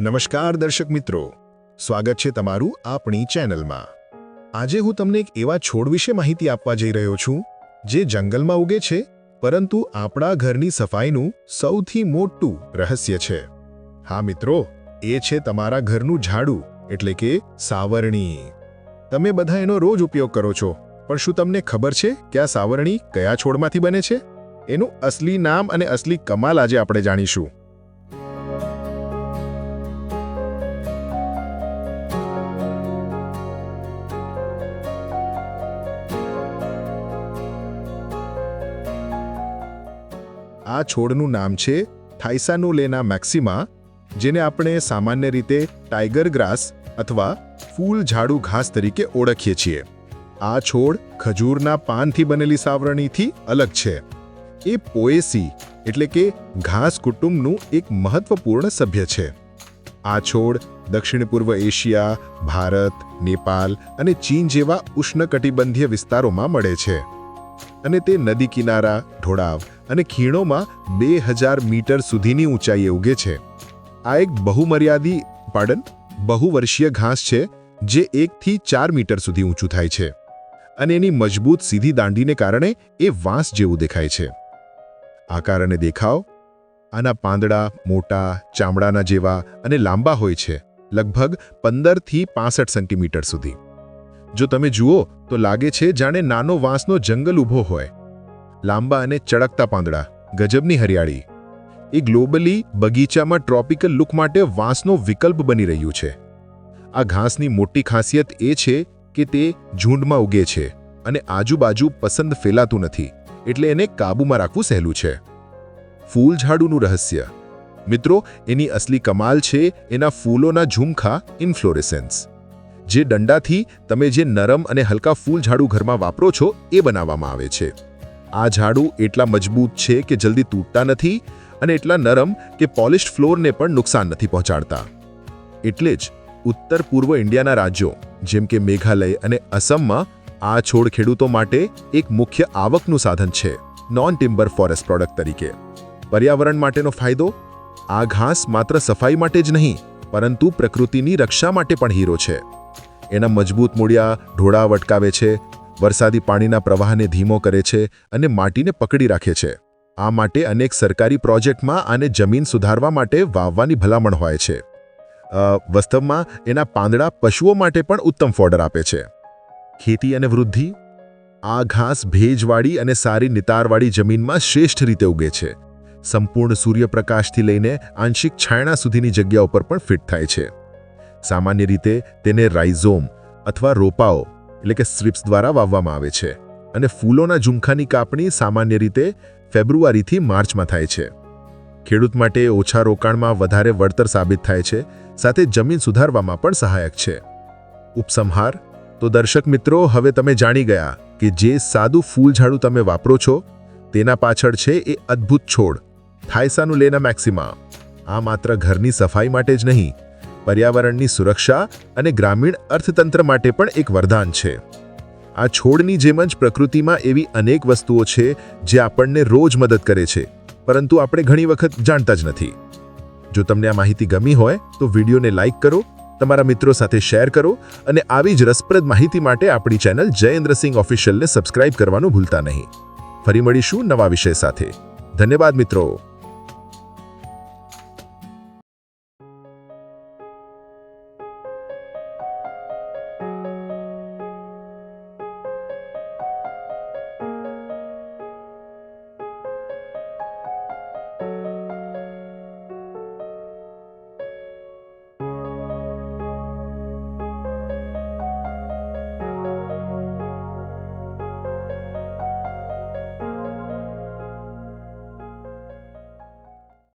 નમસ્કાર દર્શક મિત્રો. સ્વાગત છે તમારું આપણી ચેનલમાં. આજે હું તમને એક એવા છોડ વિશે માહિતી આપવા જઈ રહ્યો છું, જે જંગલમાં ઉગે છે, પરંતુ આપણા ઘરની સફાઈનું સૌથી મોટું રહસ્ય છે. હા મિત્રો, એ છે તમારા ઘરનું ઝાડુ, એટલે કે સાવરણી. તમે બધા એનો રોજ ઉપયોગ કરો છો, પણ શું તમને ખબર છે કે આ સાવરણી કયા છોડમાંથી બને છે? એનું અસલી નામ અને અસલી કમાલ આજે આપણે જાણીશું. આ છોડનું નામ છે થાઇસાનુલેના મેક્સિમા, જેને આપણે સામાન્ય રીતે ટાઈગર ગ્રાસ અથવા ફૂલ ઝાડુ ઘાસ તરીકે ઓળખીએ છીએ. આ છોડ ખજૂરના પાનથી બનેલી સાવરણીથી અલગ છે. એ પોએસી એટલે કે ઘાસ કુટુંબનું એક મહત્વપૂર્ણ સભ્ય છે. આ છોડ દક્ષિણ પૂર્વ એશિયા, ભારત નેપાલ અને ચીન જેવા ઉષ્ણકટિબંધીય વિસ્તારોમાં મળે છે. અને તે નદી કિનારા, ઢોળાવ અને ખીણોમાં બે હજાર મીટર સુધીની ઊંચાઈએ ઉગે છે. આ એક બહુમર્યાદી પાડન બહુવર્ષીય ઘાસ છે, જે એકથી ચાર મીટર સુધી ઊંચું થાય છે. અને એની મજબૂત સીધી દાંડીને કારણે એ વાંસ જેવું દેખાય છે. આકાર અને દેખાવ, આના પાંદડા, મોટા, ચામડાના જેવા અને લાંબા હોય છે, લગભગ પંદરથી પાસઠ સેન્ટીમીટર સુધી. જો તમે જુઓ, તો લાગે છે જાણે નાનો વાંસનો જંગલ ઊભો હોય. લાંબા અને ચળકતા પાંદડા, ગજબની હરિયાળી. એ ગ્લોબલી, બગીચામાં ટ્રોપિકલ લુક માટે વાંસનો વિકલ્પ બની રહ્યું છે. આ ઘાસની મોટી ખાસિયત એ છે કે તે ઝૂંડમાં ઉગે છે અને આજુબાજુ પસંદ ફેલાતું નથી, એટલે એને કાબૂમાં રાખવું સહેલું છે. ફૂલઝાડુનું રહસ્ય. મિત્રો, એની અસલી કમાલ છે એના ફૂલોના ઝુમખા, ઇન્ફ્લોરેસેન્સ. જે દંડાથી તમે જે નરમ અને હલકા ફૂલ ઝાડુ ઘરમાં વાપરો છો, એ બનાવવામાં આવે છે. આ ઝાડુ એટલા મજબૂત છે કે જલ્દી તૂટતા નથી અને એટલા નરમ કે પોલિશ્ડ ફ્લોરને પણ નુકસાન નથી પહોંચાડતા. એટલે જ ઉત્તર પૂર્વ ઇન્ડિયાના રાજ્યો, જેમ કે મેઘાલય અને અસમમાં, આ છોડ ખેડૂતો માટે એક મુખ્ય આવકનું સાધન છે નોન ટિમ્બર ફોરેસ્ટ પ્રોડક્ટ તરીકે. પર્યાવરણ માટેનો ફાયદો? આ ઘાસ માત્ર સફાઈ માટે જ નહીં, પરંતુ પ્રકૃતિની રક્ષા માટે પણ હીરો છે. એના મજબૂત મૂળિયા, ઢોળા વટકાવે છે, વરસાદી પાણીના પ્રવાહને ધીમો કરે છે અને માટીને પકડી રાખે છે. આ માટે અનેક સરકારી પ્રોજેક્ટમાં આને જમીન સુધારવા માટે વાવવાની ભલામણ હોય છે. વાસ્તવમાં એના પાંદડા પશુઓ માટે પણ ઉત્તમ ફોડર આપે છે. ખેતી અને વૃદ્ધિ? આ ઘાસ ભેજવાળી અને સારી નિતારવાળી જમીનમાં શ્રેષ્ઠ રીતે ઉગે છે. સંપૂર્ણ સૂર્યપ્રકાશથી લઈને આંશિક છાયણા સુધીની જગ્યા ઉપર પણ ફિટ થાય છે. સામાન્ય રીતે તેને રાઇઝોમ અથવા રોપાઓ, એટલે કે સ્ટ્રીપ્સ દ્વારા વાવવામાં આવે છે. અને ફૂલોના ઝુમખાની કાપણી સામાન્ય રીતે ફેબ્રુઆરીથી માર્ચમાં થાય છે. ખેડૂત માટે ઓછા રોકાણમાં વધારે વળતર સાબિત થાય છે, સાથે જમીન સુધારવામાં પણ સહાયક છે. ઉપસંહાર, તો દર્શક મિત્રો, હવે તમે જાણી ગયા કે જે સાદું ફૂલઝાડું તમે વાપરો છો, તેના પાછળ છે એ અદ્ભુત છોડ, થાયસાનું લેના મેક્સિમા. આ માત્ર ઘરની સફાઈ માટે જ નહીં પર્યાવરણની સુરક્ષા અને ગ્રામીણ અર્થતંત્ર માટે પણ એક વરદાન છે. આ છોડની જેમ જ પ્રકૃતિમાં એવી અનેક વસ્તુઓ છે જે આપણને રોજ મદદ કરે છે, પરંતુ આપણે ઘણી વખત જાણતા જ નથી. જો તમને આ માહિતી ગમી હોય, તો વિડીયોને લાઇક કરો, તમારા મિત્રો સાથે શેર કરો અને આવી જ રસપ્રદ માહિતી માટે આપણી ચેનલ જયેન્દ્રસિંહ ઓફિશિયલને સબસ્ક્રાઇબ કરવાનું ભૂલતા નહીં. ફરી મળીશું નવા વિષય સાથે. ધન્યવાદ મિત્રો.